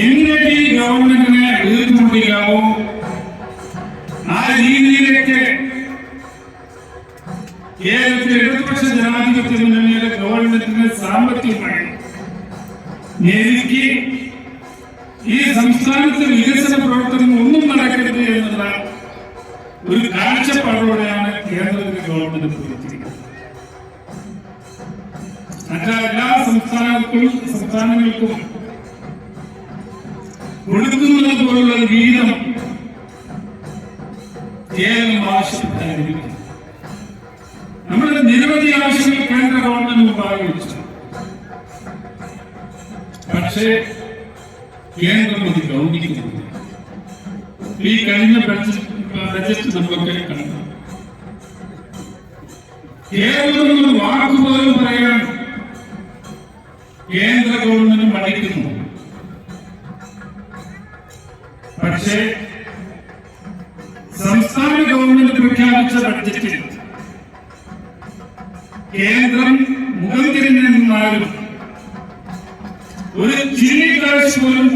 എങ്ങനെ ഈ ഗവൺമെന്റിനെ വീർത്തുമുട്ടിക്കാവോ ആ രീതിയിലേക്ക് കേരളത്തിലെ ഇടതുപക്ഷ ജനാധിപത്യ മുന്നണിയുടെ ഗവൺമെന്റിനെ സാമ്പത്തികമായി നേരിക്ക് ഈ സംസ്ഥാനത്തെ വികസന പ്രവർത്തനം ഒന്നും നടക്കരുത് എന്നുള്ള ഒരു കാഴ്ചപ്പാടോടെയാണ് കേരളത്തിലെ ഗവൺമെന്റ് പ്രവർത്തിക്കുന്നത്. മറ്റേ എല്ലാ സംസ്ഥാനങ്ങൾക്കും സംസ്ഥാനങ്ങൾക്കും കൊടുക്കുന്നത് പോലുള്ള ഒരു കേരളം ആവശ്യപ്പെട്ടായിരിക്കും. നമ്മുടെ നിരവധി ആവശ്യങ്ങൾ കേന്ദ്ര ഗവൺമെന്റ് വെച്ചു. പക്ഷേ കേന്ദ്രം അത് ഗൗനിക്കുന്നില്ല. ഈ കഴിഞ്ഞ ബഡ്ജറ്റ് നമുക്ക് കണ്ടു. കേരളം വാക്കുപോലും പറയാൻ കേന്ദ്ര ഗവൺമെന്റ് മടിക്കുന്നു. പക്ഷേ സംസ്ഥാന ഗവൺമെന്റ് പ്രഖ്യാപിച്ച ബഡ്ജറ്റിൽ കേന്ദ്രം മുഖം തിരിഞ്ഞു നിന്നാലും ഒരു ചിരി കാഴ്ച പോലും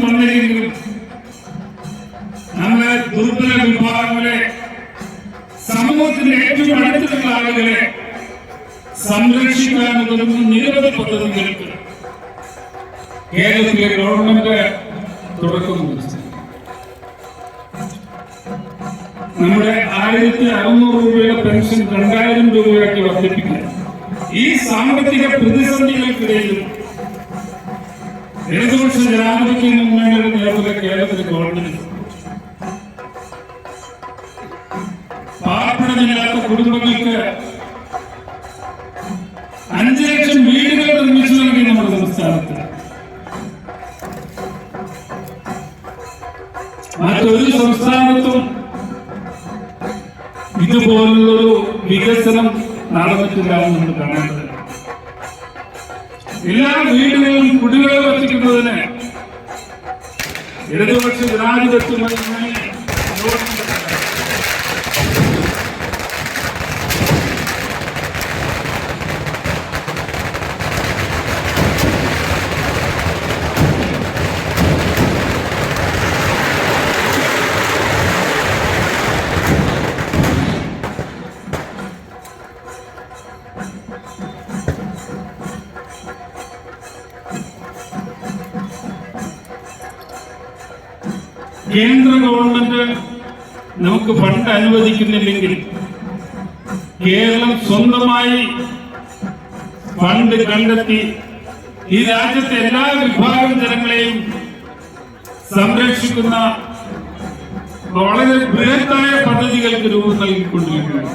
കേരളത്തിലെ ഗവൺമെന്റ് തുടക്കം നമ്മുടെ ആയിരത്തി അറുന്നൂറ് രൂപയുടെ പെൻഷൻ രണ്ടായിരം രൂപയാക്കി വർദ്ധിപ്പിക്കുക. ഈ സാമ്പത്തിക പ്രതിസന്ധികൾക്കിടയിലും ഇടതുപക്ഷ ജനാധിപത്യ മുന്നണിയുടെ നേതൃത്വ കേരളത്തിലെ ഗവൺമെന്റ് പാർപ്പിടമില്ലാത്ത കുടുംബങ്ങൾക്ക് അഞ്ചു ലക്ഷം വീടുകൾ നിർമ്മിച്ചു നൽകി നമ്മുടെ സംസ്ഥാനത്ത്. മറ്റൊരു സംസ്ഥാനത്തും ഇതുപോലുള്ളൊരു വികസനം നടന്നിട്ടില്ല എന്ന് എല്ലാ വീടുകളിലും കുടിവെള്ളം എത്തിക്കുന്നതിന് ഇടതുപക്ഷ ജനാധിപത്യ കേന്ദ്ര ഗവൺമെന്റ് നമുക്ക് ഫണ്ട് അനുവദിക്കുന്നില്ലെങ്കിൽ കേരളം സ്വന്തമായി ഫണ്ട് കണ്ടെത്തി ഈ രാജ്യത്തെ എല്ലാ വിഭാഗം ജനങ്ങളെയും സംരക്ഷിക്കുന്ന വളരെ ബൃഹത്തായ പദ്ധതികൾക്ക് രൂപം നൽകിക്കൊണ്ടിരിക്കുകയാണ്.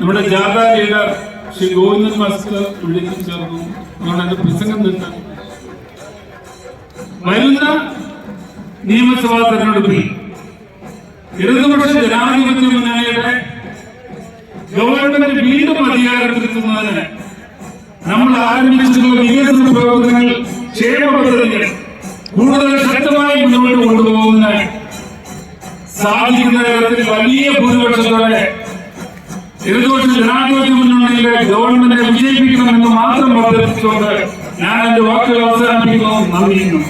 നമ്മുടെ ജാഥ ലീഡർ ശ്രീ ഗോവിന്ദൻ മാസ്റ്റർ വിളിച്ചു ചേർന്നു. അതുകൊണ്ട് എന്റെ പ്രസംഗം നിർത്താൻ വരുന്ന നിയമസഭാ തെരഞ്ഞെടുപ്പിൽ. ഇടതുപക്ഷ ജനാധിപത്യ മുന്നണിയുടെ ഗവൺമെന്റ് വീണ്ടും അധികാരത്തിലെത്തുന്നതിന് നമ്മൾ ആരംഭിച്ചിട്ടുള്ള വികസന പ്രവർത്തനങ്ങൾ ക്ഷേമ പദ്ധതികൾ കൂടുതൽ ശക്തമായി മുന്നോട്ട് കൊണ്ടുപോകുന്ന സാധിക്കുന്ന തരത്തിൽ വലിയ ഭൂരിപക്ഷത്തോടെ ഇടതുപക്ഷ ജനാധിപത്യ മുന്നണിയിലെ ഗവൺമെന്റിനെ വിജയിപ്പിക്കണമെന്ന് മാത്രം അഭ്യർത്ഥിച്ചുകൊണ്ട് ഞാൻ എന്റെ വാക്കുകൾ അവസാനിപ്പിക്കുന്നു. നന്ദിയുന്നു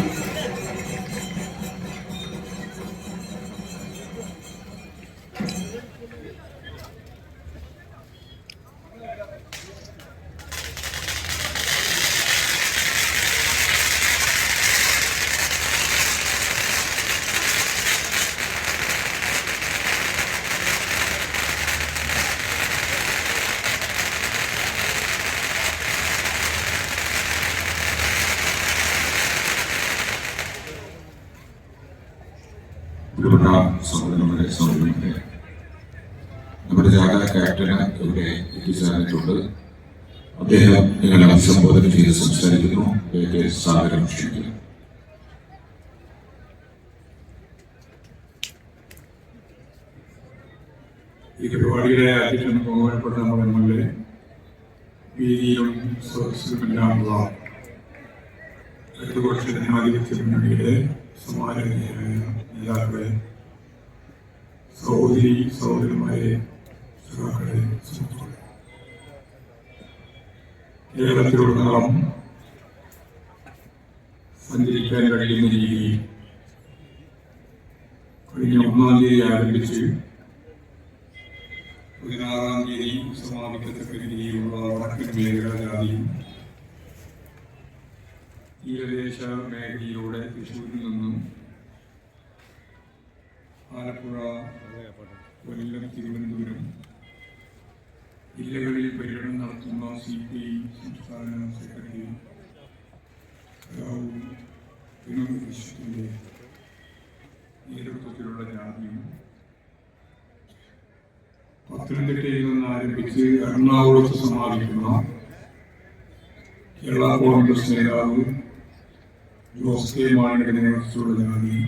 പ്രിയപ്പെട്ട സഹോദരന്മാരെ സഹോദരന്മാരെ നമ്മുടെ ജാഥ ക്യാപ്റ്റന് ഇവിടെ എത്തിച്ചേർന്നിട്ടുണ്ട് നിങ്ങളെ അഭിസംബോധന ചെയ്ത് സംസാരിക്കുന്നു. സാഗരം ക്ഷണിക്കുന്നു ഈ പരിപാടിയുടെ ആദ്യം ബഹുമാനപ്പെട്ട നമ്മുടെ എ വീതിയും സദസ്സുമെല്ലാമുള്ള ഇടതുപക്ഷ ജനാധിപത്യ മുന്നണിയുടെ സമാനതയായ നേതാക്കളെ സഹോദരി സഹോദരന്മാരെ സഹാക്കളെ സുഹൃത്തുക്കളെ കേരളത്തിലുടനീളം സഞ്ചരിക്കാൻ കഴിയുന്ന രീതിയിൽ കഴിഞ്ഞ ഒന്നാം തീയതി ആരംഭിച്ച് പതിനാറാം തീയതി സമാപിക്കത്തക്ക രീതിയിലുള്ള വടക്കൻ മേഖല ജാതിയും തീരദേശ മേഖലയിലൂടെ തൃശ്ശൂരിൽ നിന്നും ആലപ്പുഴ കൊല്ലം തിരുവനന്തപുരം പര്യടനം നടത്തുന്ന സി പി ഐ സംസ്ഥാന സെക്രട്ടറി രാഹുൽ വിശ്വത്തിന്റെ നേതൃത്വത്തിലുള്ള ജാതിയും പത്തനംതിട്ടയിൽ നിന്ന് ആരംഭിച്ച് എറണാകുളത്ത് സമാപിക്കുന്ന. കേരള കോൺഗ്രസ് നേതാവ് ജോസ് കെ മാണിയുടെ നേതൃത്വത്തിലുള്ള ജാതിയും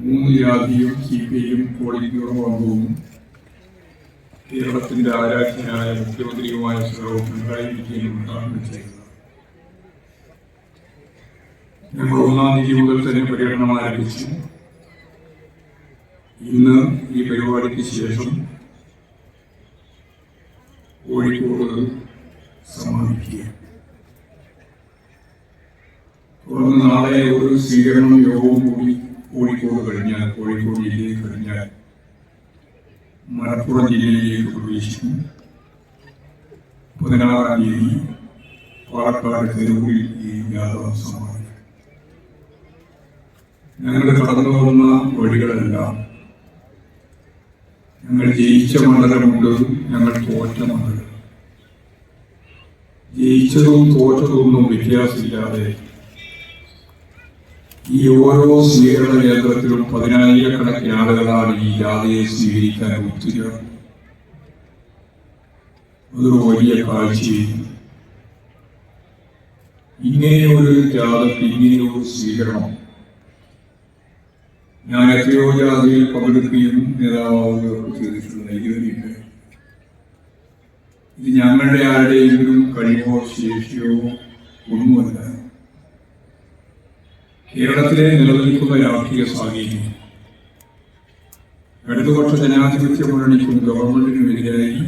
മൂന്ന് ജാതിയും സി പി ഐയും പോളിറ്റ് ബ്യൂറോ അംഗവും കേരളത്തിന്റെ ആരാധ്യനായ മുഖ്യമന്ത്രിയുമായ ശ്രീ പിണറായി വിജയൻ ഉദ്ഘാടനം ചെയ്യുന്നത് ഞങ്ങൾ ഒന്നാം തീയതി മുതൽ തന്നെ പര്യടനം ആരംഭിച്ചു. ഇന്ന് ഈ പരിപാടിക്ക് ശേഷം കോഴിക്കോട് സമാപിക്കുക. തുടർന്ന് നാളെ ഒരു സ്വീകരണം യോഗവും കൂടി കോഴിക്കോട് കഴിഞ്ഞാൽ കോഴിക്കോട് ജില്ലയിൽ കഴിഞ്ഞാൽ മലപ്പുറം ജില്ലയിലേക്ക് പ്രവേശിക്കും പതിനാറാം തീയതി പാലക്കാട് തെരുവിൽ ഈ യാത്ര സമാപിക്കും ഞങ്ങളുടെ കടന്നു പോകുന്ന വഴികളെല്ലാം ഞങ്ങൾ ജയിച്ച മണ്ഡലമുണ്ട് ഞങ്ങൾ തോറ്റ മണ്ഡലം. ജയിച്ചതും തോറ്റതും ഒന്നും വ്യത്യാസമില്ലാതെ ഈ ഓരോ സ്വീകരണ കേന്ദ്രത്തിലും പതിനായിരക്കണക്കിന് ആളുകളാണ് ഈ ജാഥയെ സ്വീകരിക്കാൻ ഒത്തുചേർന്നത്. അതൊരു വലിയ കാഴ്ചയും ഇങ്ങനെയൊരു ജാഥക്ക് ഇങ്ങനെയൊരു സ്വീകരണം. ഞാൻ എത്രയോ ജാതിയിൽ പങ്കെടുക്കുകയും നേതാവുകയൊക്കെ ചെയ്തിട്ടുണ്ട് ഇതുവരെയില്ല ഇത് ഞങ്ങളുടെ ആരുടെയെങ്കിലും കഴിവോ ശേഷിയോ ഒന്നുമല്ല കേരളത്തിലെ നിലനിൽക്കുന്ന രാഷ്ട്രീയ സാഹചര്യം. ഇടതുപക്ഷ ജനാധിപത്യ മുന്നണിക്കും ഗവൺമെന്റിനുമെതിരായി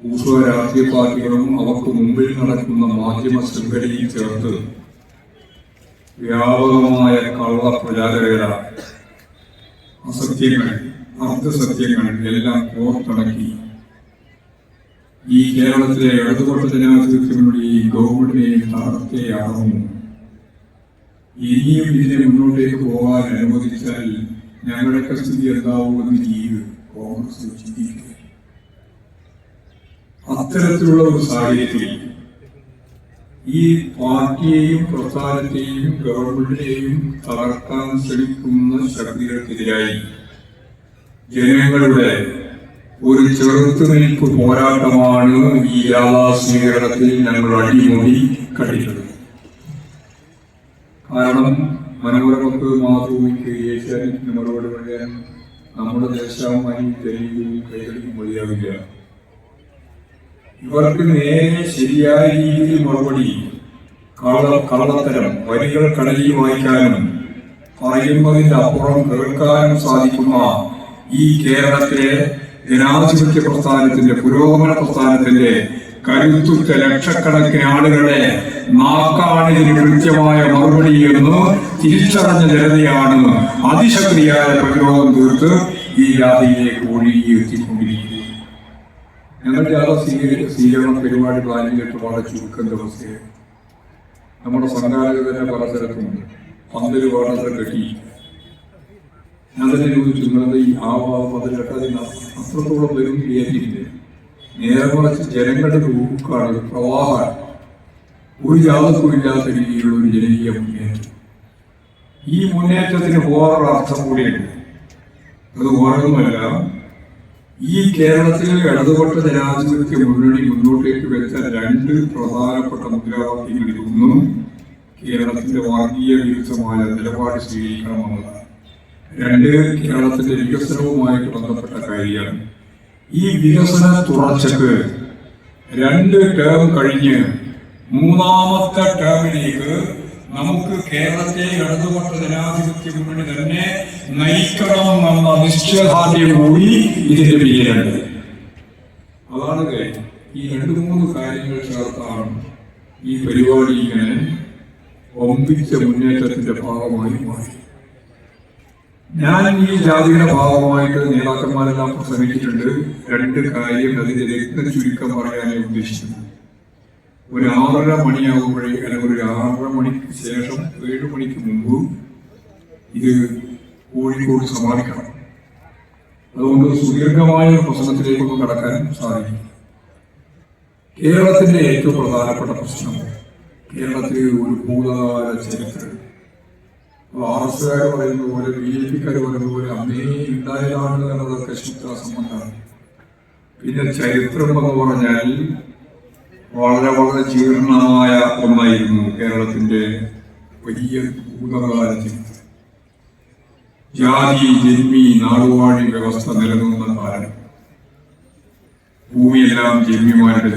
ഊർവ രാഷ്ട്രീയ പാർട്ടികളും അവർക്ക് മുമ്പിൽ നടക്കുന്ന മാധ്യമ ശൃംഖലയും ചേർത്ത് വ്യാപകമായ കള്ള പ്രചാരകര. അസത്യങ്ങൾ അർദ്ധസത്യങ്ങൾ എല്ലാം കോർത്തിണക്കി. ഈ കേരളത്തിലെ ഇടതുപക്ഷ ജനാധിപത്യ മുന്നണി ഗവൺമെന്റിനെ തകർത്തയാണെന്നും ഇനിയും ഇതിനെ മുന്നോട്ടേക്ക് പോകാൻ അനുവദിച്ചാൽ ഞങ്ങളുടെ സ്ഥിതി എന്താവുമെന്ന് ഈ കോൺഗ്രസ് അത്തരത്തിലുള്ള ഒരു സാഹചര്യത്തിൽ ഈ പാർട്ടിയെയും പ്രസ്ഥാനത്തെയും ഗവൺമെന്റിനെയും തകർക്കാൻ ശ്രമിക്കുന്ന ശക്തികൾക്കെതിരായി ജനങ്ങളുടെ ഒരു ചെറുത്തുനിൽപ്പ് പോരാട്ടമാണ് ഈ യാഥാസ്വീകരണത്തിൽ ഞങ്ങൾ അടിമുടി കണ്ടിട്ടുള്ളത്. കാരണം മനോരമക്ക് മാതൃഭൂമിക്ക് ഏഷ്യാനെറ്റിന് മറുപടി പറയാൻ നമ്മുടെ ദേശാഭിമാനി തെളിയുകയും കൈകളിക്കും മതിയാവില്ല ഇവർക്ക് നേരെ ശരിയായ രീതിയിൽ മറുപടി കള്ള കള്ളത്തരം വരികൾ കടലിൽ വായിക്കാനും പറയുന്നതിന്റെ അപ്പുറം കേൾക്കാനും സാധിക്കുന്ന ഈ കേരളത്തിലെ ജനാധിപത്യ പ്രസ്ഥാനത്തിന്റെ പുരോഗമന പ്രസ്ഥാനത്തിന്റെ കരുത്തുറ്റ ലക്ഷക്കണക്കിന് ആളുകളെ നാക്കാണ് ഇതിന് കൃത്യമായ മറുപടി എന്ന് തിരിച്ചറിഞ്ഞ ജനതയാണ് അതിശക്തിയായ പ്രതിരോധം തീർത്ത് ഈ ജാതിയിലേക്ക് ഒഴുകി എത്തിക്കൊണ്ടിരിക്കുന്നത് ഞങ്ങൾ ജാഥ സ്വീകരിച്ച സ്വീകരണ പരിപാടി പ്ലാനിംഗ് കേട്ട് വളരെ ചുരുക്കം ദിവസത്തെ നമ്മുടെ സംഘാടകരെ പല സ്ഥലത്തുണ്ട് പന്തൽ വളരെ കെട്ടി. ചോദിച്ചു നിങ്ങളുടെ ഈ ആ പന്തൽ കെട്ടതിന് അത്രത്തോളം വരും വിചാരിച്ചില്ലേ നേരെ മറിച്ച് ജനങ്ങളുടെ ഊക്കാണ് പ്രവാഹം ഒരു ജാതക്കും ഇല്ലാത്ത രീതിയിലുള്ള ഒരു ജനകീയ മുന്നേറ്റം. ഈ മുന്നേറ്റത്തിന് വേറൊരു അർത്ഥം കൂടിയുണ്ട്. അത് വേറൊന്നുമല്ല ഈ കേരളത്തിലെ ഇടതുപക്ഷ ജനാധിപത്യ മുന്നണി മുന്നോട്ടേക്ക് വെച്ച രണ്ട് പ്രധാനപ്പെട്ട മുദ്രാവാക്യങ്ങളിൽ ഒന്നും കേരളത്തിന്റെ വർഗീയ വിരുദ്ധമായ നിലപാട് സ്വീകരിക്കണമെന്നതാണ് രണ്ട് കേരളത്തിന്റെ വികസനവുമായിട്ട് ബന്ധപ്പെട്ട കാര്യമാണ്. ഈ വികസന തുടർച്ചക്ക് രണ്ട് ടേം കഴിഞ്ഞ് മൂന്നാമത്തെ ടേമിലേക്ക് നമുക്ക് കേരളത്തെ ഇടതുപക്ഷ ജനാധിപത്യ മുന്നണി തന്നെ നയിക്കണം എന്ന നിശ്ചയദാർഢ്യം കൂടി ഇതിന്റെ പിന്നിലുണ്ട്. അതാണ് ഈ രണ്ട് മൂന്ന് കാര്യങ്ങൾ ചേർത്താണ് ഈ പരിപാടി ഇങ്ങനെ ഒമ്പിച്ച മുന്നേറ്റത്തിന്റെ ഭാഗമായി മാറി. ഞാൻ ഈ ജാതിയുടെ ഭാഗമായിട്ട് നേതാക്കന്മാരെല്ലാം പ്രസംഗിച്ചിട്ടുണ്ട് രണ്ട് കാര്യം അതിന്റെ രത്ന ചുരുക്കം പറയാനായി ഉദ്ദേശിക്കുന്നത് ഒരു ആറര മണിയാകുമ്പോഴേ അല്ലെങ്കിൽ ഒരു ആറര മണിക്ക് ശേഷം ഏഴ് മണിക്ക് മുമ്പ് ഇത് കോഴിക്കോട് സമാപിക്കണം അതുകൊണ്ട് സുദീർഘമായ ഒരു പ്രശ്നത്തിലേക്ക് കടക്കാൻ സാധിക്കും കേരളത്തിന്റെ ഏറ്റവും പ്രധാനപ്പെട്ട പ്രശ്നം കേരളത്തിലെ ഒരു ഭൂതകാല ചരിത്രം. ആർ എസ് കാർ പറയുന്ന പോലെ ബി ജെ പിക്കാർ പറയുന്ന പോലെ അന്നേ ഉണ്ടായതാണ് എന്നതൊക്കെ ശുദ്ധാസംബന്ധമാണ് പിന്നെ ചരിത്രം എന്ന് പറഞ്ഞാൽ വളരെ വളരെ ജീർണമായ ഒന്നായിരുന്നു കേരളത്തിന്റെ വലിയ ഭൂതകാലത്തിൽ ജാതി ജന്മി നാടുവാഴി വ്യവസ്ഥ നിലനിന്ന കാലം. ഭൂമിയെല്ലാം ജന്മിമാരുടെ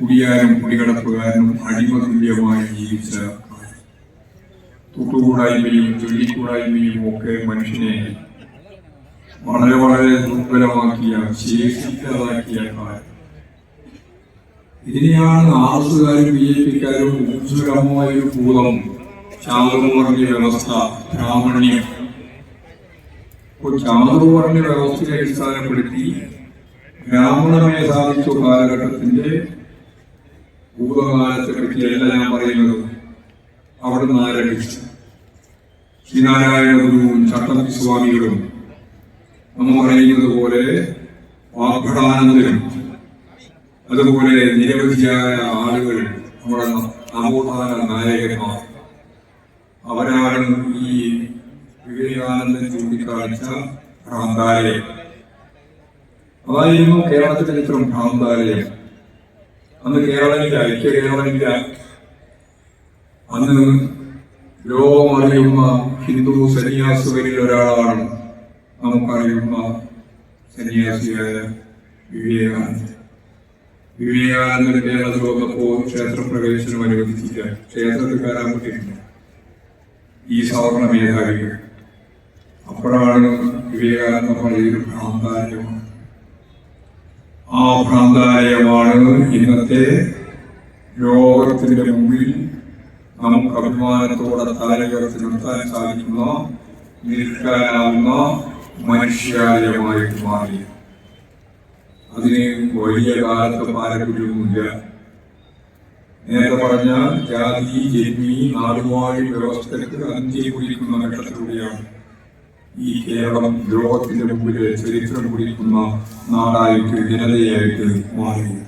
കുടിയാനും കുടികടപ്പുകാരനും അടിമതുല്യമായി ജീവിച്ച തൊട്ടുകൂടായ്മയും ചൊല്ലിക്കൂടായ്മയും ഒക്കെ മനുഷ്യനെ വളരെ വളരെ ദുർബലമാക്കിയ ശേഷിക്കാതാക്കിയ കാലം. ഇതിനെയാണ് ആർസുകാരും ബി ജെ പിക്കാരും ഒരു ഭൂതം. ചാതുർവർണ വ്യവസ്ഥ ബ്രാഹ്മണ്യം. ഇപ്പോൾ ചാതുർവർണ വ്യവസ്ഥയെ അടിസ്ഥാനപ്പെടുത്തി ബ്രാഹ്മണ മേധാവിത്വ കാലഘട്ടത്തിന്റെ ഭൂതകാലത്തെ പറ്റിയല്ല ഞാൻ പറയുന്നത്. അവിടെ നിന്ന് ആരംഭിച്ചു. ശ്രീനാരായണ ഗുരുവും ചട്ടമ്പി സ്വാമികളും നമ്മൾ പറയുന്നത് പോലെ വാഗ്ഭടാനന്ദരും അതുപോലെ നിരവധിയായ ആളുകൾ നമ്മുടെ നവോത്ഥാന നായകന്മാർ. അവരാണ് ഈ വിവേകാനന്ദൻ ചൂണ്ടിക്കാണിച്ച ഭ്രാന്താലയം. അതായിരുന്നു കേരളത്തിന്റെ ചരിത്രം ഭ്രാന്താലയം. അന്ന് കേരളമില്ല ഐക്യ കേരളമില്ല. അന്ന് ലോകമറിയുന്ന ഹിന്ദു സന്യാസികളിൽ ഒരാളാണ് നമുക്കറിയുന്ന സന്യാസിയായ വിവേകാനന്ദൻ. വിവേകാനന്ദൻ അത് വന്നപ്പോൾ ക്ഷേത്രപ്രവേശനം അനുവദിച്ചില്ല ക്ഷേത്രത്തിൽ കയറാൻ പറ്റിയിട്ടില്ല ഈ സവർണ മേധാവികൾ. അപ്പോഴാണ് വിവേകാനന്ദ പള്ളിയിൽ ഭ്രാന്താലയമാണ് ആ ഭ്രാന്താലയമാണ് ഇന്നത്തെ ലോകത്തിന്റെ മുമ്പിൽ നമുക്ക് അഭിമാനത്തോടെ തലയുയർത്തി നിർത്താൻ സാധിക്കുന്ന നിൽക്കാനാവുന്ന മനുഷ്യാലയമായിട്ട് മാറി അതിന് വലിയ കാലത്ത് പാരമ്പര്യമൊന്നുമില്ല നേരത്തെ പറഞ്ഞ ജാതി ജന്മി നാടുവാഴി വ്യവസ്ഥയ്ക്ക് അന്ത്യം ഘട്ടത്തിലൂടെയാണ് ഈ കേരളം ലോകത്തിന്റെ മുമ്പിൽ ചരിത്രം കുടിക്കുന്ന നാടായിട്ട് ജനതയായിട്ട് മാറിയത്.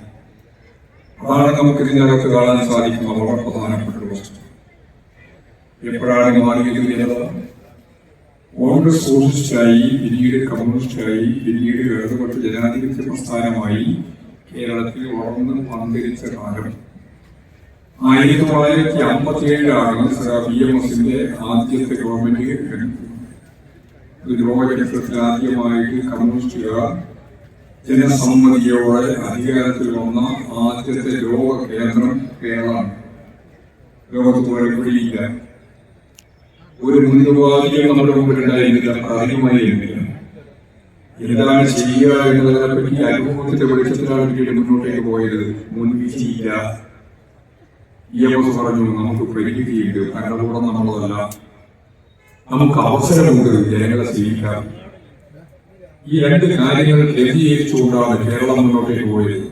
അതാണ് നമുക്ക് ഇതിനകത്ത് കാണാൻ സാധിക്കുന്ന വളരെ പ്രധാനപ്പെട്ട വസ്തു. എപ്പോഴാണ് മാറിയത് ജനത കോൺഗ്രസ് സോഷ്യലിസ്റ്റായി പിന്നീട് കമ്മ്യൂണിസ്റ്റായി പിന്നീട് ഇടതുപക്ഷ ജനാധിപത്യ പ്രസ്ഥാനമായി കേരളത്തിൽ വളർന്ന് പന്തിരിച്ച കാലം. ആയിരത്തി തൊള്ളായിരത്തി അമ്പത്തി ഏഴിലാണ് ബി എം എസിന്റെ ആദ്യത്തെ ഗവൺമെന്റ് ലോകചരിത്രത്തിൽ ആദ്യമായിട്ട് കമ്മ്യൂണിസ്റ്റുകാർ ജനസമ്മതിയോടെ അധികാരത്തിൽ വന്ന ആദ്യത്തെ ലോക കേന്ദ്രം കേരളമാണ്. ലോകത്ത് പോലെ ഒരു മുൻനിർവാചകം നമ്മുടെ മുമ്പിൽ ഉണ്ടായിരുന്നില്ല പ്രാഥമികമായിരുന്നില്ല എന്താണ് ചെയ്യുക എന്നതിനെ പറ്റി അനുഭവത്തിന്റെ വെളിച്ചത്തിലാണ് പിന്നീട് മുന്നോട്ടേക്ക് പോയത്. മുൻവിധിയില്ല ഇ എം എസ് പറഞ്ഞു നമുക്ക് പരിമിതിയുണ്ട് ഭരണകൂടം നമ്മളതല്ല. നമുക്ക് അവസരമുണ്ട്. ജനങ്ങളെ സ്വീകരിക്കാം ഈ രണ്ട് കാര്യങ്ങൾ കേന്ദ്രീകരിച്ചുകൊണ്ടാണ് കേരളം മുന്നോട്ടേക്ക് പോയത്.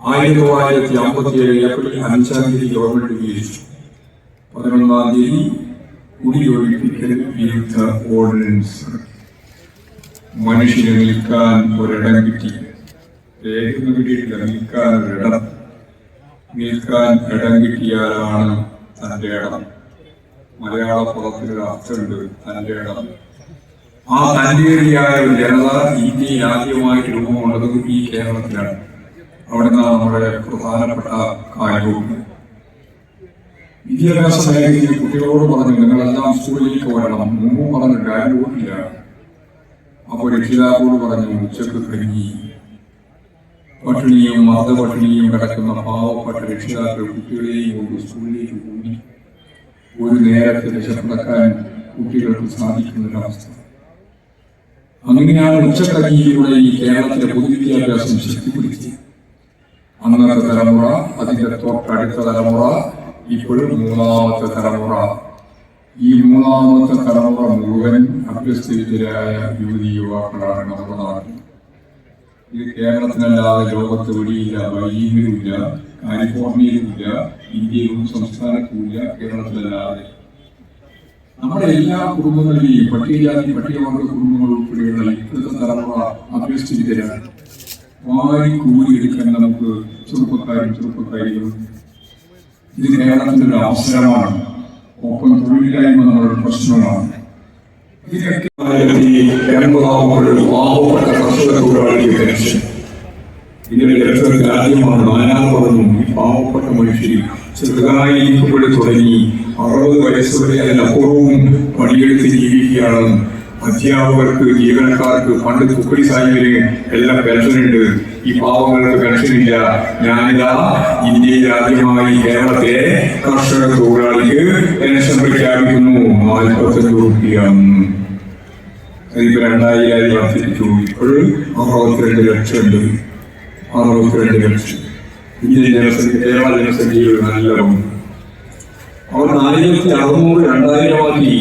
ആയിരത്തി തൊള്ളായിരത്തി അമ്പത്തി ഏഴ് ഏപ്രിൽ അഞ്ചാം തീയതി ഗവൺമെന്റ് രൂപീകരിച്ചു പതിനൊന്നാം തീയതി കുടിയൊഴിപ്പിക്കൽ വിരുദ്ധ ഓർഡിനൻസ് മനുഷ്യന് നിൽക്കാൻ ഒരിടം കിട്ടി. രേഖന്ന് കിട്ടിയിട്ടില്ല. നിൽക്കാൻ ഒരിടം. നിൽക്കാൻ ഇടം കിട്ടിയാലാണ് തന്റെ ഇടം. മലയാള പദത്തിലൊരു അർത്ഥമുണ്ട്. തന്റെ ഇടം. ആ തന്റേറിയായ ഒരു ജനത ഇന്ത്യയിൽ ആദ്യമായിട്ട് രൂപം കൊണ്ടത് ഈ കേരളത്തിലാണ്. അവിടെ നിന്നാണ് നമ്മുടെ പ്രധാനപ്പെട്ട കാര്യവും. വിദ്യാഭ്യാസ മേഖലയിൽ കുട്ടികളോട് പറഞ്ഞു നിങ്ങളെല്ലാം സ്കൂളിലേക്ക് വരണം മുമ്പും പറഞ്ഞു കാര്യവുമില്ല അപ്പോൾ രക്ഷിതാക്കളോട് പറഞ്ഞു ഉച്ചയ്ക്ക് കഴിഞ്ഞി പട്ടിണിയും മർദ്ദപട്ടിണിയും കിടക്കുന്ന പാവപ്പെട്ട രക്ഷിതാക്കൾ കുട്ടികളെയും കൊണ്ട് സ്കൂളിലേക്ക് പോയി. ഒരു നേരത്തെ രക്ഷപ്പെടക്കാൻ കുട്ടികൾക്ക് സാധിക്കുന്ന ഒരവസ്ഥ അങ്ങനെയാണ് ഉച്ചക്കഞ്ഞിയിലൂടെ ഈ കേരളത്തിലെ പൊതുവിദ്യാഭ്യാസം ശക്തിപ്പെടുത്തി അന്നത്തെ തലമുറ അതിന്റെ തൊട്ടടുത്ത തലമുറ ഇപ്പോഴും മൂന്നാമത്തെ തലമുറ. ഈ മൂന്നാമത്തെ തലമുറ മുഴുവൻ അഭ്യസ്ഥിതരായ യുവതി യുവാക്കളാണ് നമ്മുടെ നാട്ടിൽ. ഇത് കേരളത്തിനല്ലാതെ ലോകത്ത് വെളിയില്ല ബൈജിയിലുമില്ല കാലിഫോർണിയയിലുമില്ല ഇന്ത്യയിലും സംസ്ഥാനത്തുമില്ല കേരളത്തിലല്ലാതെ. നമ്മുടെ എല്ലാ കുടുംബങ്ങളിലെയും പട്ടികജാതി പട്ടികവർഗ കുടുംബങ്ങൾ ഉൾപ്പെടെയുള്ള ഇപ്പോഴത്തെ തലമുറ അഭ്യസ്ഥിതരാണ് വാരി കൂലിയെടുക്കാൻ നമുക്ക് ചെറുപ്പക്കാരും ചെറുപ്പക്കാരികളും ഇത് ഒരു അവസരമാണ്. ഒപ്പം തൊഴിലില്ലായ്മ നമ്മുടെ പ്രശ്നമാണ്. പാവപ്പെട്ട കർഷക പാവപ്പെട്ട മനുഷ്യർ ചെറുതായിരിക്കുമ്പോൾ തുടങ്ങി അറുപത് വയസ്സുവരെ അതിനപ്പുറവും പണിയെടുത്ത് ജീവിക്കുകയാണ്. അധ്യാപകർക്ക് ജീവനക്കാർക്ക് പണ്ട് കുക്കടി സാഹിബിന് എല്ലാം പെൻഷനുണ്ട്. ഈ പാവങ്ങൾക്ക് പെൻഷനില്ല ഞാനിതാ ഇന്ത്യയിൽ ആദ്യമായി കേരളത്തിലെ കർഷക തൊഴിലാളിക്ക് പെൻഷൻ പ്രഖ്യാപിക്കുന്നു. നാൽപ്പത്തഞ്ച് റുപ്യ. ഇതിപ്പോ രണ്ടായിരം വർദ്ധിപ്പിച്ചു. ഇപ്പോഴും അറുപത്തിരണ്ട് ലക്ഷം ഉണ്ട് അറുപത്തിരണ്ട് ലക്ഷം. ഇന്ത്യൻ ജനസംഖ്യ കേരള ജനസംഖ്യയിൽ നല്ല അവർ ആയിരത്തി അറുന്നൂറ് രണ്ടായിരമാക്കി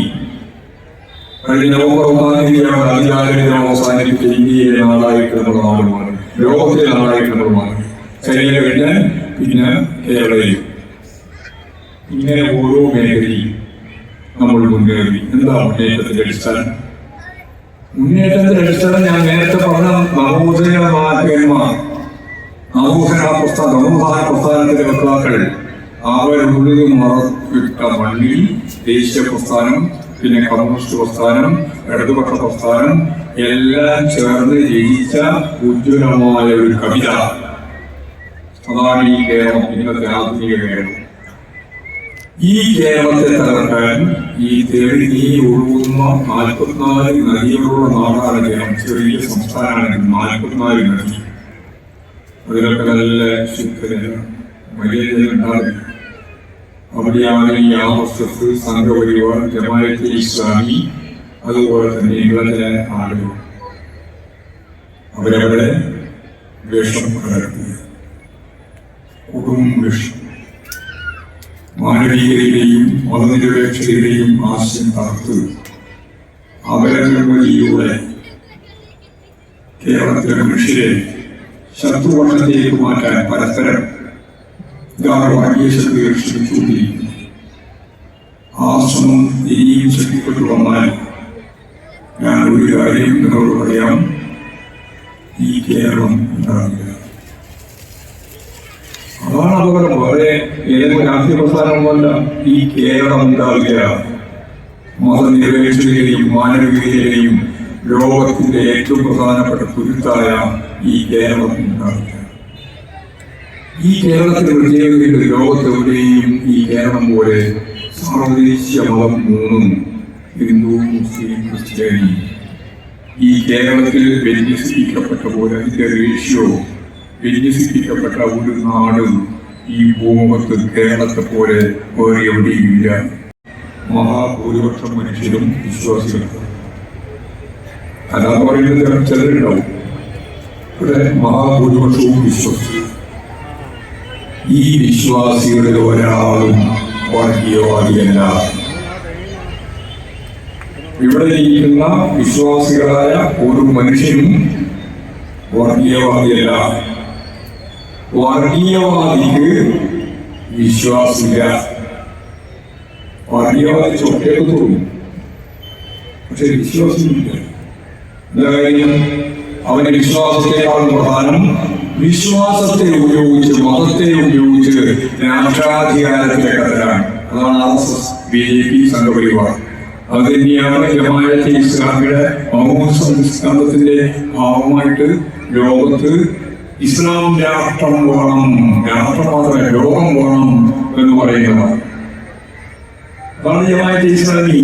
കഴിഞ്ഞ നവംബർ ഒന്നാം തീയതിയാണ് അധികാരം അവസാനിപ്പിച്ച ഇന്ത്യയിലെ നാടായിട്ട് ലോകത്തിലെ മാറി ചൈന കഴിഞ്ഞ് പിന്നെ കേരളയിൽ. ഇങ്ങനെ ഓരോ മേഖലയും നമ്മൾ മുന്നേറി. എന്താ മുന്നേറ്റത്തിന്റെ അടിസ്ഥാനം? മുന്നേറ്റത്തിന്റെ അടിസ്ഥാനം ഞാൻ നേരത്തെ പറഞ്ഞ നവോദയമാന്മാർ നവോദന പ്രസ്ഥാന നവോത്ഥാന പ്രസ്ഥാനത്തിന്റെ വക്താക്കൾ അവരുള്ളത് മറവിട്ട മണ്ണിൽ ദേശീയ പ്രസ്ഥാനം പിന്നെ കമ്മ്യൂണിസ്റ്റ് പ്രസ്ഥാനം ഇടതുപക്ഷ പ്രസ്ഥാനം എല്ലാം ചേർന്ന് ജയിച്ച ഉജ്ജ്വലമായ ഒരു കവിത. അതാണ് ഈ കേരളം ഇന്നത്തെ ആധുനിക കേരളം. ഈ കേരളത്തെ തകർക്കാൻ ഈ തേടി നീ ഒഴുകുന്ന നാൽപ്പത്തിനാല് നദികളുള്ള നാടാണ് കേരളം. ചെറിയ സംസ്ഥാനമാണ് നാൽപ്പത്തിനാല് നദി. അതിലൊക്കെ നല്ല ശുദ്ധ വലിയ ജലം ആമസ്തസ് സംഘപരിവാർ ജമായത്തെ ഇസ്ലാമി അതുപോലെ തന്നെ ഇംഗ്ലണ്ടിലെ ആളുകൾ അവരവിടെ വേഷം കലർത്തി. കൊടും വിഷം. മാനവീയതയുടെയും മതനിരപേക്ഷതയുടെയും ആശയം തകർത്ത്. അപരനിർവഹിയിലൂടെ കേരളത്തിലെ മനുഷ്യരെ ശത്രുപക്ഷത്തിലേക്ക് മാറ്റാൻ പരസ്പരം വർഗീയ ശക്തികൾ ശ്രമിച്ചുകൊണ്ടിരിക്കുന്നു ആ ശ്രമം ഇനിയും ശക്തിപ്പെട്ടു വന്നാൽ ഞാൻ ഒരു കാര്യം നിങ്ങളോട് പറയാം. ഈ കേരളം ഉണ്ടാകില്ല അതാണ് അപകടം. വേറെ ഏത് രാഷ്ട്രീയ പ്രസ്ഥാനമല്ല ഈ കേരളം ഉണ്ടാകില്ല മതനിരപേക്ഷതയെയും മാനവികതയെയും ലോകത്തിന്റെ ഏറ്റവും പ്രധാനപ്പെട്ട തുരുത്തായ ഈ കേരളം ഉണ്ടാവില്ല ഈ കേരളത്തിന്റെ പ്രത്യേകതയും ലോകത്തെവിടെയും ഈ കേരളം പോലെ സാർവദേശീയ മതം മൂന്നും ഹിന്ദു മുസ്ലിം ക്രിസ്ത്യാനി. ഈ കേരളത്തിൽ വിന്യസിപ്പിക്കപ്പെട്ട പോലെ അതിന്റെ റേഷ്യോ വിന്യസിപ്പിക്കപ്പെട്ട ഒരു നാടും ഈ ഭൂമുഖത്ത് കേരളത്തെ പോലെ വേറെ എവിടെയുമില്ല മഹാഭൂരിപക്ഷം മനുഷ്യരും വിശ്വാസികളും അല്ലാതെ പറയുന്നത് ചിലരുണ്ടാവും. ഇവിടെ മഹാഭൂരിപക്ഷവും വിശ്വസിച്ചു ഈ വിശ്വാസികളിൽ ഒരാളും വർഗീയവാദിയല്ല ഇവിടെ ഇരിക്കുന്ന വിശ്വാസികളായ ഒരു മനുഷ്യനും വർഗീയവാദിയല്ല വർഗീയവാദിക്ക് വിശ്വാസിക വർഗീയവാദി ചൊട്ടയൊക്കെ തോന്നും. പക്ഷെ വിശ്വാസമില്ല എന്താ കാര്യം? അവന്റെ വിശ്വാസത്തെക്കാൾ പ്രധാനം വിശ്വാസത്തെ ഉപയോഗിച്ച് മതത്തെ ഉപയോഗിച്ച് രാഷ്ട്രാധികാരത്തിന്റെ കടലാണ്. അതാണ് R S S B J P Sangh Parivar. അത് തന്നെയാണ് ജമാഅത്തെ ഇസ്ലാമിയുടെ മുഹമ്മദ് സംസ്കാരത്തിന്റെ ഭാഗമായിട്ട് ലോകത്ത് ഇസ്ലാം രാഷ്ട്രം വേണം രാഷ്ട്രം മാത്രമല്ല ലോകം വേണം എന്ന് പറയുന്നത് അതാണ് ജമാഅത്തെ ഇസ്ലാമി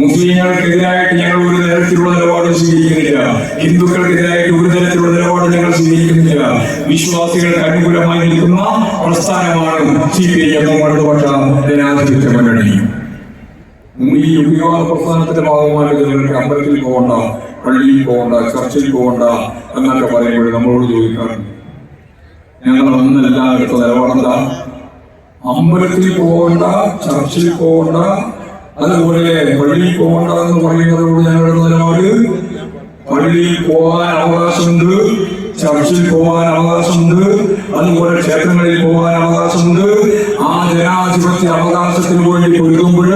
മുസ്ലിങ്ങൾക്കെതിരായിട്ട് ഞങ്ങൾ ഒരു തരത്തിലുള്ള നിലപാട് സ്വീകരിക്കുന്നില്ല. ഹിന്ദുക്കൾക്കെതിരായിട്ട് ഒരു തരത്തിലുള്ള നിലപാട് ഞങ്ങൾ സ്വീകരിക്കുന്നില്ല. വിശ്വാസികൾക്ക് അനുകൂലമായി നിൽക്കുന്ന പ്രസ്ഥാനമാണ് സി പി ഐ എം ഇടതുപക്ഷ ജനാധിപത്യ മുന്നണി. ഈ ഉപയോഗ പ്രസ്ഥാനത്തിന്റെ ഭാഗമായിട്ട് നിങ്ങൾക്ക് അമ്പലത്തിൽ പോകണ്ട പള്ളിയിൽ പോകണ്ട ചർച്ചിൽ പോകണ്ട എന്നൊക്കെ പറയുമ്പോൾ നമ്മളോട് ചോദിക്കാറുണ്ട്. ഞങ്ങൾ അന്നെല്ലാം എടുത്ത നിലപാടെന്താ? അമ്പലത്തിൽ പോകണ്ട ചർച്ചിൽ പോകണ്ട അതുപോലെ പള്ളിയിൽ പോകേണ്ടതെന്ന് പറയുന്നതോട് ഞങ്ങളുടെ പള്ളിയിൽ പോകാൻ അവകാശമുണ്ട് ചർച്ചിൽ പോകാൻ അവകാശമുണ്ട് അതുപോലെ ക്ഷേത്രങ്ങളിൽ പോകാൻ അവകാശമുണ്ട്. ആ ജനാധിപത്യ അവകാശത്തിന് വേണ്ടി പൊരുതുമ്പോൾ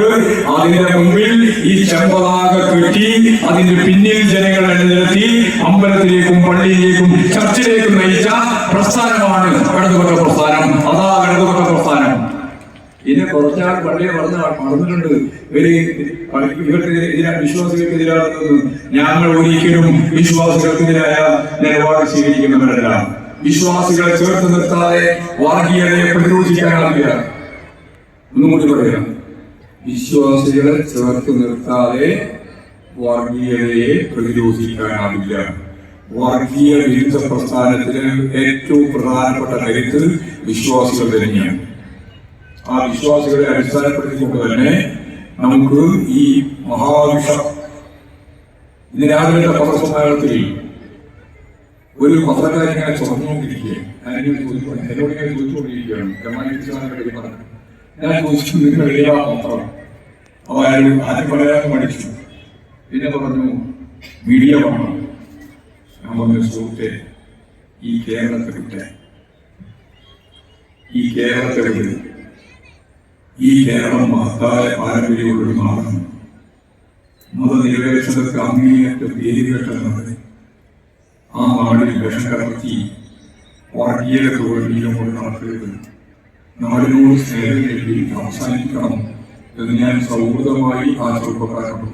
അതിന്റെ മുമ്പിൽ ഈ ചെമ്പതാക കെട്ടി അതിന്റെ പിന്നിൽ ജനങ്ങളെ നിരത്തി അമ്പലത്തിലേക്കും പള്ളിയിലേക്കും ചർച്ചിലേക്കും നയിച്ച പ്രസ്ഥാനമാണ് ഇടതുപക്ഷ പ്രസ്ഥാനം. അതാ ഇടതുപക്ഷ പ്രസ്ഥാനം. ഇനി കുറച്ചാൾ പള്ളിയെ പറഞ്ഞ പറഞ്ഞിട്ടുണ്ട് ഇവർ ഇവർക്ക് എതിരാ- വിശ്വാസികൾക്കെതിരാകുന്നത് ഞങ്ങൾ ഒരിക്കലും വിശ്വാസികൾക്കെതിരായ നിലപാട് സ്വീകരിക്കുന്നവരല്ല. വിശ്വാസികളെ ചേർത്ത് നിർത്താതെ വർഗീയതയെ പ്രതിരോധിക്കാനാവില്ല ഒന്നും കൂടി പറയാം. വിശ്വാസികളെ ചേർത്ത് നിർത്താതെ വർഗീയതയെ പ്രതിരോധിക്കാനാവില്ല വർഗീയ വിരുദ്ധ പ്രസ്ഥാനത്തിന് ഏറ്റവും പ്രധാനപ്പെട്ട കരുത്ത് വിശ്വാസികൾ തന്നെയാണ്. ആ വിശ്വാസികളെ അടിസ്ഥാനപ്പെടുത്തിക്കൊണ്ട് തന്നെ നമുക്ക് ഈ മഹാവിഷ ഇന്ന് രാവിലെ പത്രസമ്മേളനത്തിൽ ഒരു പത്രക്കാരൻ ഇങ്ങനെ തുറന്നുകൊണ്ടിരിക്കുകയാണ് ചോദിച്ചുകൊണ്ടിരിക്കുകയാണ്. പറഞ്ഞു. ഞാൻ ചോദിച്ചു നിങ്ങൾ ഏതാ പത്രം. അപ്പൊ അയാൾ പറയാൻ പഠിച്ചു പിന്നെ പറഞ്ഞു മീഡിയ വേണം. ഞാൻ സുഹൃത്തെ ഈ കേരളത്തെ വിട്ട് ഈ കേരളത്തെ വിട്ട് ഈ കേരളം മഹത്തായ പാരമ്പര്യമുള്ള നാടാണ്. മതനിരപേക്ഷതക്ക് അങ്ങേയറ്റം പേരുകേട്ട നാട്. ആ നാടിൽ വിഷം കലർത്തി വർഗീയതയ്ക്ക് വേണ്ടിയും കൊണ്ട് നടക്കരുത് നാടിനോട് സ്നേഹം വേണ്ടി അവസാനിക്കണം എന്ന് ഞാൻ സൗഹൃദമായി ആ ചെറുപ്പക്കാരോട്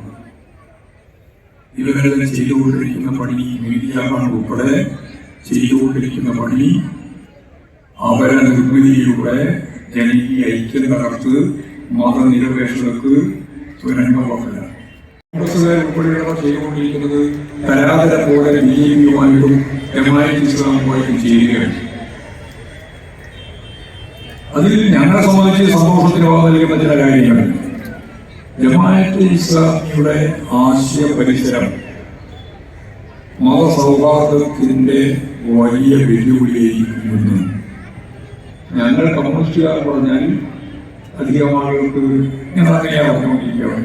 ഇവരെല്ലാം ചെയ്തുകൊണ്ടിരിക്കുന്ന പണി മീഡിയ ഉൾപ്പെടെ ചെയ്തുകൊണ്ടിരിക്കുന്ന പണി അവരെ നിർമ്മിതിയിലൂടെ ജനകീയ ഐക്യത തകർത്ത് മതനിരപേക്ഷതക്ക് തുരങ്കമല്ല കോൺഗ്രസുകാർ ഉൾപ്പെടെയുള്ള ചെയ്തുകൊണ്ടിരിക്കുന്നത് പോലെ ബി ജെ പിയുമായിട്ടും ജമാഅത്ത് ഇസ്ലാമുമായിട്ടും ചെയ്യുകയാണ്. അതിൽ ഞങ്ങളെ സംബന്ധിച്ച് സന്തോഷത്തിന് നൽകുന്ന ചില കാര്യങ്ങൾ. ജമാഅത്ത് ഇസ്ലാമിയുടെ ആശയ പരിസരം മതസൗഹാർദ്ദത്തിന്റെ വലിയ വെല്ലുവിളിയായിരിക്കുമെന്ന് ഞങ്ങൾ കമ്മ്യൂണിസ്റ്റുകാർ പറഞ്ഞാൽ അധികം ആളുകൾക്ക് ഞങ്ങൾ അങ്ങനെയാണ് പറഞ്ഞുകൊണ്ടിരിക്കുകയാണ്.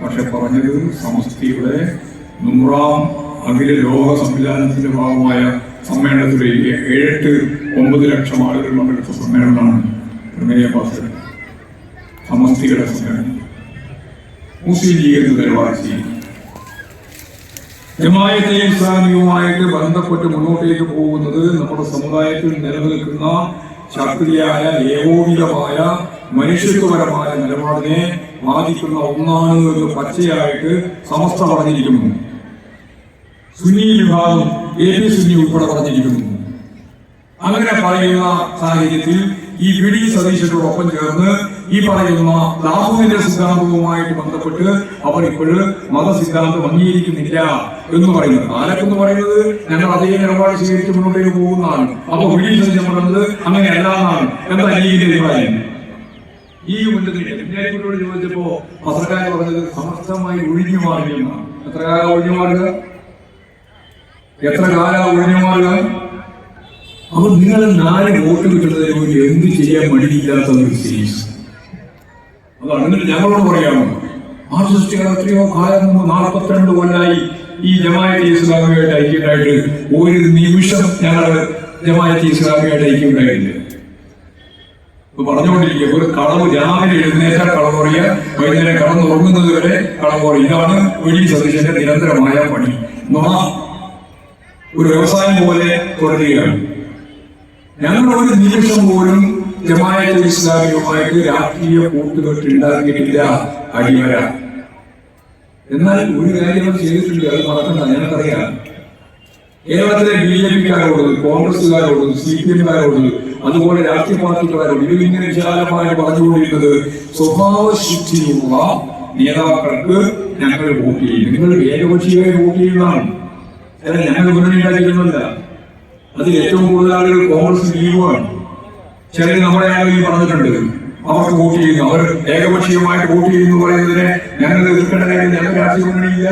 പക്ഷെ പറഞ്ഞത് സമസ്തിയുടെ നൂറാം അഖില ലോക സംവിധാനത്തിന്റെ ഭാഗമായ സമ്മേളനത്തിൽ ഏഴെട്ട് ഒമ്പത് ലക്ഷം ആളുകൾ പങ്കെടുത്ത സമ്മേളനമാണ് പ്രമേയ പാസ് സമസ്തികളുടെ സമ്മേളനം. മുസ്ലിം ജമായത്തെയും ഇസ്ലാമികവുമായിട്ട് ബന്ധപ്പെട്ട് മുന്നോട്ടേക്ക് പോകുന്നത് നമ്മുടെ സമുദായത്തിൽ നിലനിൽക്കുന്ന ശാസ്ത്രീയായ ഏകോപിതമായ മനുഷ്യത്വപരമായ നിലപാടിനെ ബാധിക്കുന്ന ഒന്നാണ് ഒരു പച്ചയായിട്ട് സമസ്ത പറഞ്ഞിരിക്കുന്നു. സുന്നി വിഭാഗം എ പി സുന്നി ഉൾപ്പെടെ പറഞ്ഞിരിക്കുന്നു. അങ്ങനെ പറയുന്ന സാഹചര്യത്തിൽ ഈ വി ഡി സതീശനോടൊപ്പം ചേർന്ന് ഈ പറയുന്ന ലാഹുവിന്റെ സിദ്ധാന്തവുമായിട്ട് ബന്ധപ്പെട്ട് അവർ ഇപ്പോഴ് മതസിദ്ധാന്തം അംഗീകരിക്കുന്നില്ല എന്ന് പറയുന്നത്. ആരൊക്കെന്ന് പറയുന്നത്? ഞങ്ങൾ അതേ നിലപാട് സ്വീകരിച്ച് മുന്നോട്ടേക്ക് പോകുന്നതാണ്. അപ്പൊ ബ്രിട്ടീഷ് ഡി പറഞ്ഞത് അങ്ങനെയല്ല എന്നാണ്. എന്താ അഭിപ്രായം? ഈ കുഞ്ഞാലിക്കുട്ടിയോട് ചോദിച്ചപ്പോ പത്രക്കാരെ പറഞ്ഞത് സമർത്ഥമായി ഒഴിഞ്ഞു മാറിയെന്നാണ് എത്ര കാലം ഒഴിഞ്ഞു മാറുക? എത്ര കാലം ഒഴിഞ്ഞു മാറുക? അപ്പൊ നിങ്ങൾ നാല് വോട്ട് കിട്ടുന്നതിന് വേണ്ടി എന്ത് ചെയ്യാൻ മടിയില്ലാത്ത ഒരു സീരീസ് അതാണ്. എന്നിട്ട് ഞങ്ങളോട് പറയാമോ? ആ സൃഷ്ടികൾ എത്രയോ കാലം മുമ്പ് നാൽപ്പത്തിരണ്ട് കൊല്ലായി ഈ ജമായത്ത് ഇസ്ലാമിയായിട്ട് ഐക്യമായിട്ട് ഒരു നിമിഷം ഞങ്ങൾ ജമായത്ത് ഇസ്ലാമിയായിട്ട് ഐക്യമുണ്ടായില്ല. പറഞ്ഞുകൊണ്ടിരിക്കുക ഒരു കളവ് രാവിലെ എഴുന്നേറ്റാൽ കളവ് പറയുക വൈകുന്നേരം കടന്നു ഉറങ്ങുന്നത് വരെ കളവ് പറയുക ഇതാണ് വലിയ സതീശന്റെ നിരന്തരമായ പണി. നുണ ഒരു വ്യവസായം പോലെ തുടരുകയാണ്. ഞങ്ങൾ ഒരു നിമിഷം പോലും ജമായത്ത് ഇസ്ലാമിയുമായിട്ട് രാഷ്ട്രീയ കൂട്ടുകെട്ട് ഉണ്ടാക്കിയിട്ടില്ല അടിമര. എന്നാൽ ഒരു കാര്യം അവർ ചെയ്തിട്ടുണ്ട് അത് മറക്കണ്ട ഞങ്ങൾക്കറിയാം കേരളത്തിലെ ബി ജെ പിക്കാരോട് കോൺഗ്രസുകാരോട് സി പി എമ്മുകാരോട് അതുപോലെ രാഷ്ട്രീയ പാർട്ടിക്കാരോട് ഇവരിങ്ങനെ വിശാലമായി പറഞ്ഞുകൊണ്ടിരുന്നത് സ്വഭാവശുദ്ധിയുള്ള നേതാക്കൾക്ക് ഞങ്ങൾ വോട്ട് ചെയ്യും നിങ്ങൾ ഏകപക്ഷീയമായി വോട്ട് ചെയ്യുന്നതാണ്. അല്ല ഞങ്ങൾ മുന്നണി ഉണ്ടാക്കിയിരുന്നില്ല അതിൽ ഏറ്റവും കൂടുതൽ ആളുകൾ കോൺഗ്രസ് ലീഗുമാണ് ചിലർ നമ്മുടെ ആളുകൾ പറഞ്ഞിട്ടുണ്ട്. അവർക്ക് വോട്ട് ചെയ്യുന്നു. അവർ ഏകപക്ഷീയമായിട്ട് വോട്ട് ചെയ്യുന്നു പറയുന്നതിനെ ഞങ്ങൾ എതിർക്കേണ്ട കാര്യം ഞങ്ങൾ രാഷ്ട്രീയ മുന്നണിയില്ല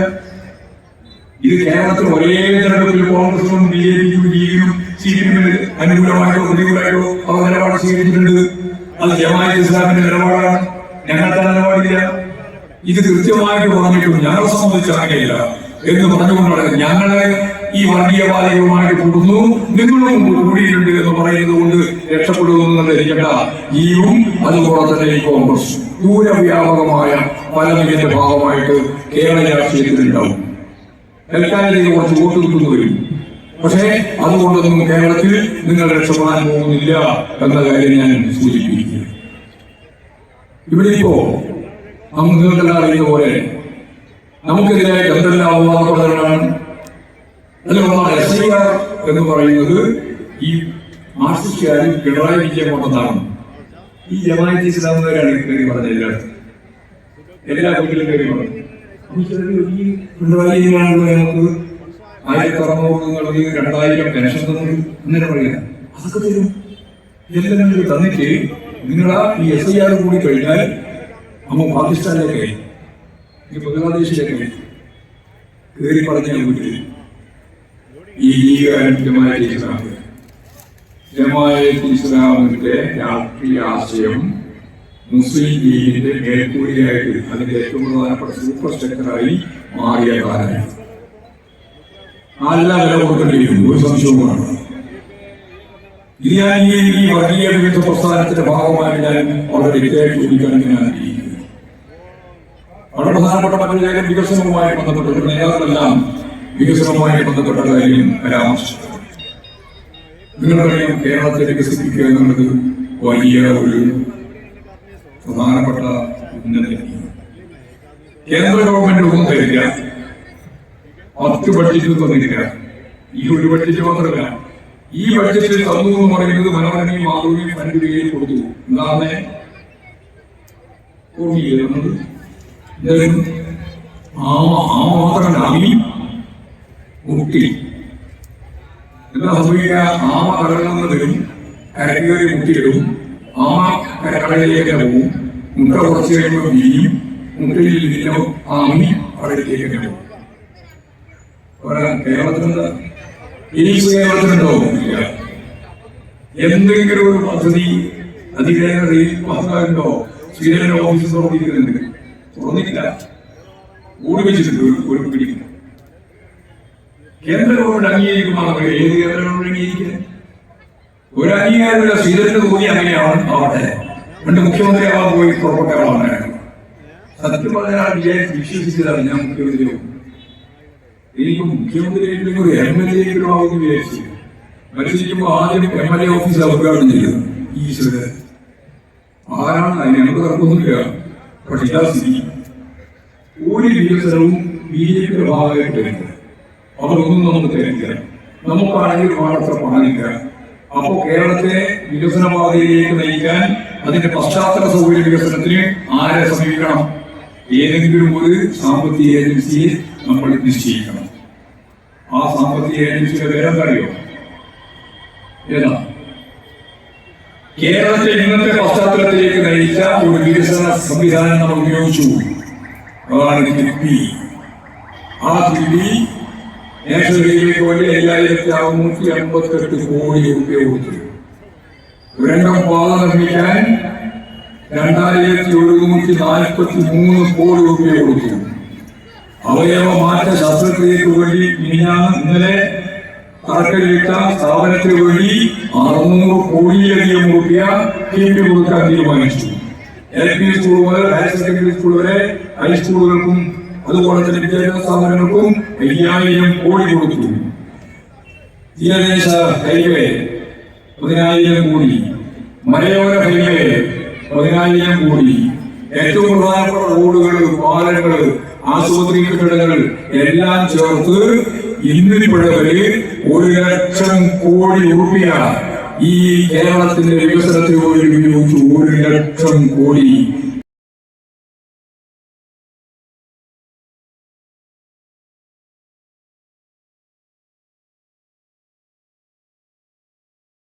ഇത് കേരളത്തിൽ ഒരേ തരത്തിൽ കോൺഗ്രസും ബി ജെ പിക്കും ലീഗിനും സി പി എമ്മിന് അനുകൂലമായിട്ടോ പ്രതികൂലമായിട്ടോ അവർ നിലപാട് സ്വീകരിച്ചിട്ടുണ്ട്. അത് ജമാഅത്ത് ഇസ്ലാമിന്റെ നിലപാടാണ്. ഞങ്ങളുടെ നിലപാടില്ല. ഇത് കൃത്യമായിട്ട് പറഞ്ഞിട്ടുണ്ട് ഞങ്ങളെ സംബന്ധിച്ച് എന്ന് പറഞ്ഞുകൊണ്ടാണ് ഞങ്ങളെ ഈ വർഗീയവാദികളുമായിട്ട് കൂടുന്നു. നിങ്ങളും കൂടിയിട്ടുണ്ട് എന്ന് പറയുന്നത് കൊണ്ട് ധരിക്കേണ്ട ഈയും അതുപോലെ തന്നെ ഈ കോൺഗ്രസ്. ദൂരവ്യാപകമായ പലതിന്റെ ഭാഗമായിട്ട് കേരള രാഷ്ട്രീയത്തിൽ ഉണ്ടാവും തൽക്കാലത്തേക്ക് കുറച്ച് വോട്ട് കിട്ടുന്നു വരും. പക്ഷേ അതുകൊണ്ടൊന്നും കേരളത്തിൽ നിങ്ങൾ രക്ഷപ്പെടാൻ പോകുന്നില്ല എന്ന കാര്യം ഞാൻ സൂചിപ്പിക്കുന്നു. ഇവിടെ ഇപ്പോ നിങ്ങൾക്കെല്ലാം അറിയുന്ന പോലെ നമുക്കെതിരെ എന്തെല്ലാം അപവാദങ്ങളാണ് അതിൽ ഒന്നാണ് എസ് ആർ എന്ന് പറയുന്നത് ഈ മാർക്സിസ്റ്റുകാരും പിണറായി വിജയൻ കൊണ്ടതാണ് ഈ ജമാഅത്ത് ഇസ്ലാമുകാരാണ് കയറി പറഞ്ഞത് എല്ലായിടത്തും എല്ലാ വീട്ടിലും കയറി പറഞ്ഞു. ഈ തന്നിട്ട് നിങ്ങളാ ഈ എസ് ഐ ആർ കൂടി കഴിഞ്ഞാൽ അമ്മ പാകിസ്ഥാനിലേക്ക് ഈ ബംഗ്ലാദേശിലേക്ക് കയറി. പറഞ്ഞ വീട്ടിൽ ഈ ലീഗാൻ ജമാഅത്ത് ഇസ്ലാം ജമാഅത്ത് ഇസ്ലാമിന്റെ രാഷ്ട്രീയ ആശയം മുസ്ലിം ലീഗിന്റെ മേൽക്കൂലിയായിട്ട് അതിന്റെ ഏറ്റവും പ്രധാനപ്പെട്ട സൂപ്പർ സ്ട്രക്ചറായി മാറിയ കാലം നല്ല വില ഒരു സംശയവുമാണ് ഇത് ഞാൻ ഈ വലിയ വിരുദ്ധ പ്രസ്ഥാനത്തിന്റെ ഭാഗമായി ഞാൻ വളരെ വ്യക്തമായി ഞാൻ ആഗ്രഹിക്കുന്നു. വളരെ പ്രധാനപ്പെട്ട മറ്റൊരു കാര്യം വികസനവുമായി ബന്ധപ്പെട്ട നേതാക്കളെല്ലാം വികസനവുമായി ബന്ധപ്പെട്ട കാര്യം പരാമർശിച്ചു നിങ്ങൾക്കറിയാം കേരളത്തെ വികസിപ്പിക്കുക എന്നുള്ളത് വലിയ ഒരു പ്രധാനപ്പെട്ട കേന്ദ്ര ഗവൺമെന്റ് ഒന്നും തരില്ല. പത്ത് ബഡ്ജറ്റ് തന്നില്ല ഈ ഒരു ബഡ്ജറ്റ് മാത്രമല്ല. ഈ ബഡ്ജറ്റിൽ തന്നു എന്ന് പറയുന്നത് മനോരമയും മാതൃകയും പണ്ടുകയും കൊടുത്തു. എന്താണ്? ഓർമ്മ ആ മാത്രമല്ല മുട്ടി എന്താ സംഭവിക്കുക ആമ നിന്ന് വരും. കരകേറി മുട്ടിയിടും. ആമ കരകളിലേക്ക് പോകും. മുട്ട കുറച്ച് കഴിയുമ്പോൾ വിരിയും. മുട്ടയിൽ വീഴുമ്പോൾ ആ അമ്മി കടലിലേക്ക് പോകും. കേരളത്തിനുണ്ടോ ഇല്ല. എന്തെങ്കിലും ഒരു പദ്ധതി അധികാര റെയിൽ പാസ്സാകുണ്ടോ ശ്രീധരന്റെ ഓഫീസ് തുറന്നിരിക്കുന്നുണ്ട്. തുറന്നിട്ടില്ല. ഓടി വെച്ചിട്ടുണ്ട് ഒരു ഒരു പിടിക്കും. കേന്ദ്ര അംഗീകരിക്കുമാണ് പറയുക ഏത് കേന്ദ്ര ഗവൺമെന്റ് അംഗീകരിക്കുന്നത് ഒരു അംഗീകാരമില്ല സ്വീകരിച്ചു പോയി അങ്ങനെയാണ് ആവട്ടെ പണ്ട് മുഖ്യമന്ത്രിയാവാൻ പോയി പുറപ്പെട്ട ആളാണ് സത്യം പറഞ്ഞാൽ വിചാരിച്ച് വിശ്വസിച്ചതാണ് ഞാൻ മുഖ്യമന്ത്രിയാവും എനിക്ക് മുഖ്യമന്ത്രി ഒരു എം എൽ എ ആവുമെന്ന് വിചാരിച്ചു. മത്സരിക്കുമ്പോൾ ആദ്യം എം എൽ എ ഓഫീസ് ഉദ്ഘാടനം ചെയ്തു ഈശ്വര. ആരാണ് അതിന് ഞങ്ങൾക്ക് തർക്കമൊന്നുമില്ല പക്ഷെ ഇതാ സ്ഥിതി. ഒരു വികസനവും ബി ജെ പിയുടെ ഭാഗമായിട്ട് വരില്ല അതൊന്നും നമുക്ക് തരില്ല നമുക്കാണെങ്കിൽ പാടത്തെ പാലില്ല അപ്പോൾ കേരളത്തെ വികസന പാതയിലേക്ക് നയിക്കാൻ അതിന്റെ പശ്ചാത്തല സൗകര്യ വികസനത്തിന് ആരെ സമീപിക്കണം? ഏതെങ്കിലും ഒരു സാമ്പത്തിക ഏജൻസിയെ നമ്മൾ നിശ്ചയിക്കണം. ആ സാമ്പത്തിക ഏജൻസിയുടെ പേരെന്തറിയോ ഏതാ? കേരളത്തെ ഇന്നത്തെ പശ്ചാത്തലത്തിലേക്ക് നയിച്ച ഒരു വികസന സംവിധാനം നമ്മൾ ഉപയോഗിച്ചു. അതാണ് ആ കിഫ്ബി ഹൈവേക്ക് വേണ്ടി അയ്യായിരത്തി അറുന്നൂറ്റി അമ്പത്തെട്ട് കോടി ഉപയോഗിച്ചു ഒരെണ്ണം പാത നിർമ്മിക്കാൻ രണ്ടായിരത്തി ഒരുന്നൂറ്റി നാൽപ്പത്തി മൂന്ന് കോടി ഉപയോഗിച്ചു അവയവ മാറ്റ ശസ്ത്രക്രിയക്ക് വേണ്ടി മിനിഞ്ഞാന്ന് ഇന്നലെ തറക്കല്ലിട്ട സ്ഥാപനത്തിന് വേണ്ടി അറുന്നൂറ് കോടിയിലധികം രൂപ കിഫ്ബി കൊടുക്കാൻ തീരുമാനിച്ചു. എൽ പി സ്കൂൾ മുതൽ ഹയർ സെക്കൻഡറി സ്കൂൾ വരെ ഹൈസ്കൂളുകൾക്കും അതുപോലെ തന്നെ വിദ്യാഭ്യാസ സ്ഥാപനങ്ങൾക്കും അയ്യായിരം കോടി കൊടുത്തു. തീരദേശ ഹൈവേ പതിനായിരം കോടി. മലയോര ഹൈവേ പതിനായിരം കോടി. ഏറ്റവും പ്രധാനപ്പെട്ട റോഡുകൾ പാലങ്ങൾ ആശുപത്രി കെട്ടിടങ്ങൾ എല്ലാം ചേർത്ത് ഇന്നിപ്പോഴവര് ഒരു ലക്ഷം കോടി രൂപ ഈ കേരളത്തിന്റെ വികസനത്തിന് വേണ്ടി ഒരു ലക്ഷം കോടി